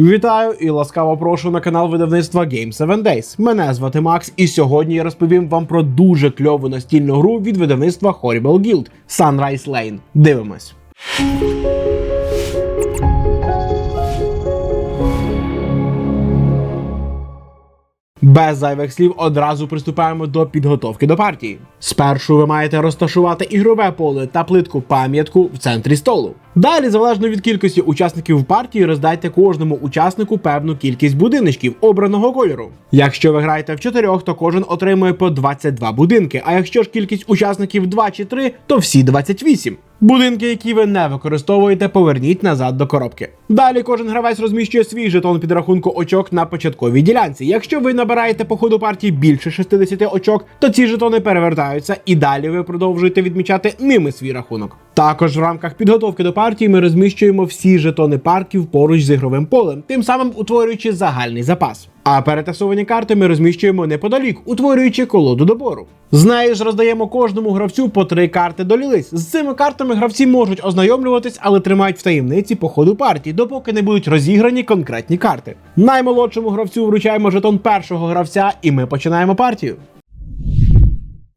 Вітаю і ласкаво прошу на канал видавництва Game 7 Days. Мене звати Макс, і сьогодні я розповім вам про дуже кльову настільну гру від видавництва Horrible Guild Sunrise Lane. Дивимось. Без зайвих слів одразу приступаємо до підготовки до партії. Спершу ви маєте розташувати ігрове поле та плитку пам'ятку в центрі столу. Далі, залежно від кількості учасників партії, роздайте кожному учаснику певну кількість будиночків обраного кольору. Якщо ви граєте в чотирьох, то кожен отримує по 22 будинки. А якщо ж кількість учасників 2 чи 3, то всі 28. Будинки, які ви не використовуєте, поверніть назад до коробки. Далі кожен гравець розміщує свій жетон підрахунку очок на початковій ділянці. Якщо ви набираєте по ходу партії більше 60 очок, то ці жетони перевертаються і далі ви продовжуєте відмічати ними свій рахунок. Також в рамках підготовки до партії ми розміщуємо всі жетони парків поруч з ігровим полем, тим самим утворюючи загальний запас. А перетасовані карти ми розміщуємо неподалік, утворюючи колоду добору. З нею ж роздаємо кожному гравцю по три карти до лілиць. З цими картами гравці можуть ознайомлюватись, але тримають в таємниці по ходу партії, допоки не будуть розіграні конкретні карти. Наймолодшому гравцю вручаємо жетон першого гравця, і ми починаємо партію.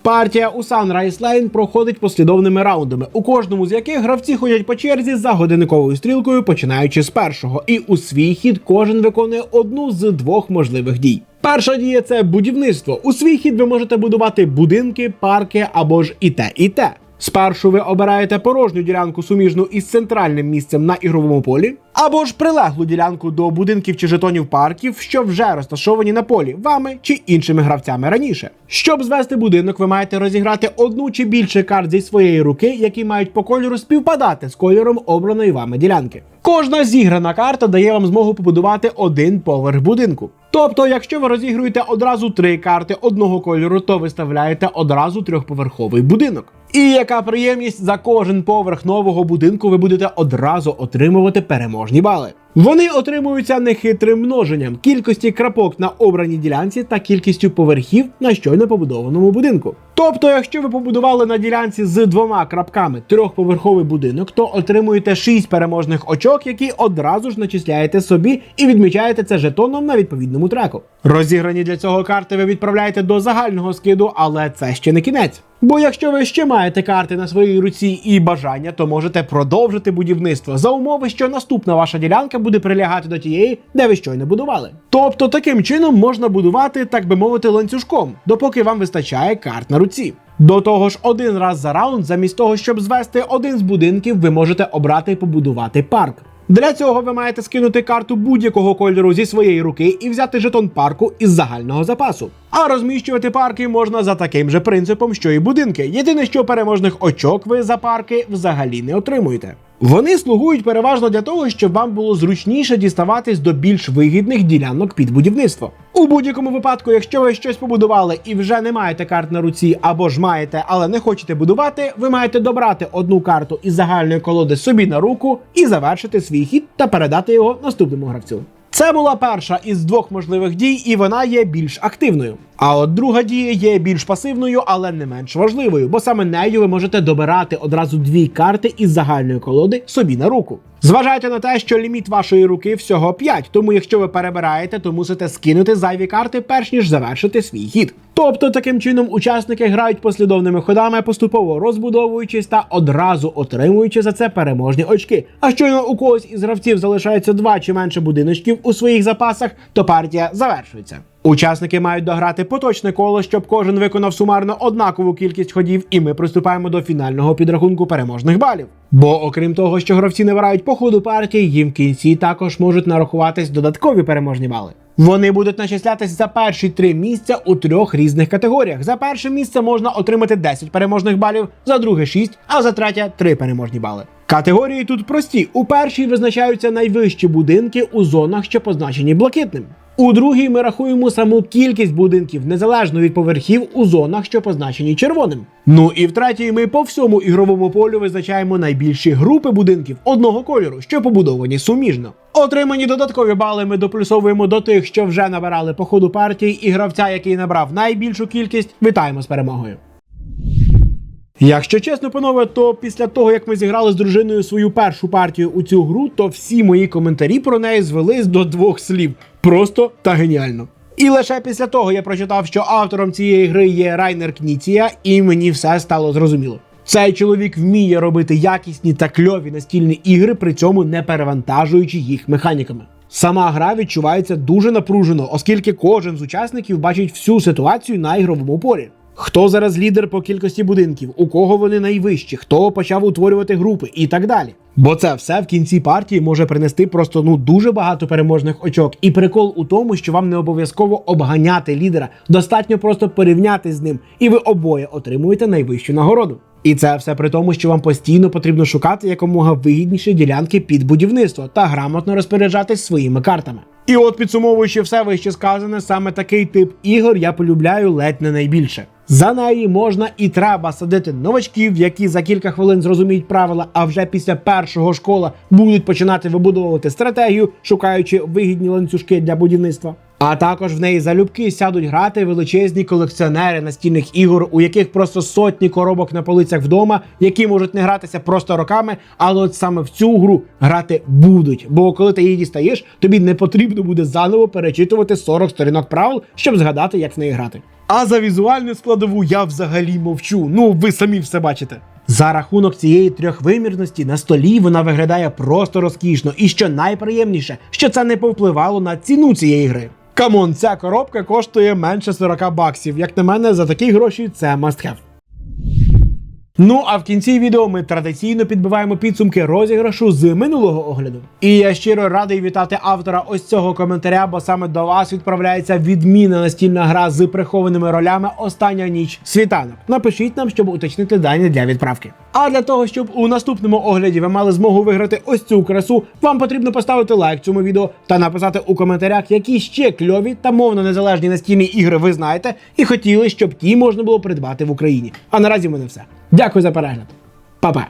Партія у Sunrise Lane проходить послідовними раундами, у кожному з яких гравці ходять по черзі за годинниковою стрілкою, починаючи з першого, і у свій хід кожен виконує одну з двох можливих дій. Перша дія це будівництво. У свій хід ви можете будувати будинки, парки або ж і те, і те. Спершу ви обираєте порожню ділянку суміжну із центральним місцем на ігровому полі, або ж прилеглу ділянку до будинків чи жетонів парків, що вже розташовані на полі вами чи іншими гравцями раніше. Щоб звести будинок, ви маєте розіграти одну чи більше карт зі своєї руки, які мають по кольору співпадати з кольором обраної вами ділянки. Кожна зіграна карта дає вам змогу побудувати один поверх будинку. Тобто, якщо ви розігруєте одразу три карти одного кольору, то виставляєте одразу трьохповерховий будинок. І яка приємність за кожен поверх нового будинку ви будете одразу отримувати переможні бали. Вони отримуються нехитрим множенням кількості крапок на обраній ділянці та кількістю поверхів на щойно побудованому будинку. Тобто, якщо ви побудували на ділянці з двома крапками трьохповерховий будинок, то отримуєте 6 переможних очок, які одразу ж начисляєте собі і відмічаєте це жетоном на відповідному треку. Розіграні для цього карти ви відправляєте до загального скиду, але це ще не кінець. Бо якщо ви ще маєте карти на своїй руці і бажання, то можете продовжити будівництво за умови, що наступна ваша ділянка буде прилягати до тієї, де ви щойно будували. Тобто таким чином можна будувати, так би мовити, ланцюжком, допоки вам вистачає карт на руці. До того ж, один раз за раунд, замість того, щоб звести один з будинків, ви можете обрати побудувати парк. Для цього ви маєте скинути карту будь-якого кольору зі своєї руки і взяти жетон парку із загального запасу. А розміщувати парки можна за таким же принципом, що і будинки. Єдине, що переможних очок ви за парки взагалі не отримуєте. Вони слугують переважно для того, щоб вам було зручніше діставатись до більш вигідних ділянок під будівництво. У будь-якому випадку, якщо ви щось побудували і вже не маєте карт на руці, або ж маєте, але не хочете будувати, ви маєте добрати одну карту із загальної колоди собі на руку і завершити свій хід та передати його наступному гравцю. Це була перша із двох можливих дій, і вона є більш активною. А от друга дія є більш пасивною, але не менш важливою, бо саме нею ви можете добирати одразу дві карти із загальної колоди собі на руку. Зважайте на те, що ліміт вашої руки всього 5, тому якщо ви перебираєте, то мусите скинути зайві карти, перш ніж завершити свій хід. Тобто таким чином учасники грають послідовними ходами, поступово розбудовуючись та одразу отримуючи за це переможні очки. А щойно у когось із гравців залишається два чи менше будиночків у своїх запасах, то партія завершується. Учасники мають дограти поточне коло, щоб кожен виконав сумарно однакову кількість ходів, і ми приступаємо до фінального підрахунку переможних балів. Бо, окрім того, що гравці набирають по ходу партії, їм в кінці також можуть нарахуватись додаткові переможні бали. Вони будуть начислятись за перші три місця у трьох різних категоріях. За перше місце можна отримати 10 переможних балів, за друге 6, а за третє 3 переможні бали. Категорії тут прості. У першій визначаються найвищі будинки у зонах, що позначені блакитним. У другій ми рахуємо саму кількість будинків незалежно від поверхів у зонах, що позначені червоним. Ну і в третій ми по всьому ігровому полю визначаємо найбільші групи будинків одного кольору, що побудовані суміжно. Отримані додаткові бали ми доплюсовуємо до тих, що вже набирали по ходу партії, і гравця, який набрав найбільшу кількість, вітаємо з перемогою. Якщо чесно, панове, то після того як ми зіграли з дружиною свою першу партію у цю гру, то всі мої коментарі про неї звелись до двох слів: просто та геніально. І лише після того я прочитав, що автором цієї гри є Райнер Кніція, і мені все стало зрозуміло. Цей чоловік вміє робити якісні та кльові настільні ігри, при цьому не перевантажуючи їх механіками. Сама гра відчувається дуже напружено, оскільки кожен з учасників бачить всю ситуацію на ігровому полі. Хто зараз лідер по кількості будинків, у кого вони найвищі, хто почав утворювати групи і так далі. Бо це все в кінці партії може принести просто ну дуже багато переможних очок. І прикол у тому, що вам не обов'язково обганяти лідера, достатньо просто порівняти з ним, і ви обоє отримуєте найвищу нагороду. І це все при тому, що вам постійно потрібно шукати якомога вигідніші ділянки під будівництво та грамотно розпоряджатись своїми картами. І от підсумовуючи все вище сказане, саме такий тип ігор я полюбляю ледь не найбільше. За неї можна і треба садити новачків, які за кілька хвилин зрозуміють правила, а вже після першого школа будуть починати вибудовувати стратегію, шукаючи вигідні ланцюжки для будівництва. А також в неї залюбки сядуть грати величезні колекціонери настільних ігор, у яких просто сотні коробок на полицях вдома, які можуть не гратися просто роками, але от саме в цю гру грати будуть. Бо коли ти її дістаєш, тобі не потрібно буде заново перечитувати 40 сторінок правил, щоб згадати, як в неї грати. А за візуальну складову я взагалі мовчу. Ну ви самі все бачите. За рахунок цієї трьохвимірності на столі вона виглядає просто розкішно, і що найприємніше, що це не повпливало на ціну цієї гри. Камон, ця коробка коштує менше 40 баксів. Як на мене, за такі гроші це must have. Ну а в кінці відео ми традиційно підбиваємо підсумки розіграшу з минулого огляду. І я щиро радий вітати автора ось цього коментаря, бо саме до вас відправляється відмінна настільна гра з прихованими ролями Остання ніч світанок. Напишіть нам, щоб уточнити дані для відправки. А для того, щоб у наступному огляді ви мали змогу виграти ось цю красу, вам потрібно поставити лайк цьому відео та написати у коментарях, які ще кльові та мовно незалежні настільні ігри ви знаєте, і хотіли, щоб ті можна було придбати в Україні. А наразі в мене все. Дякую за перегляд. Па-па!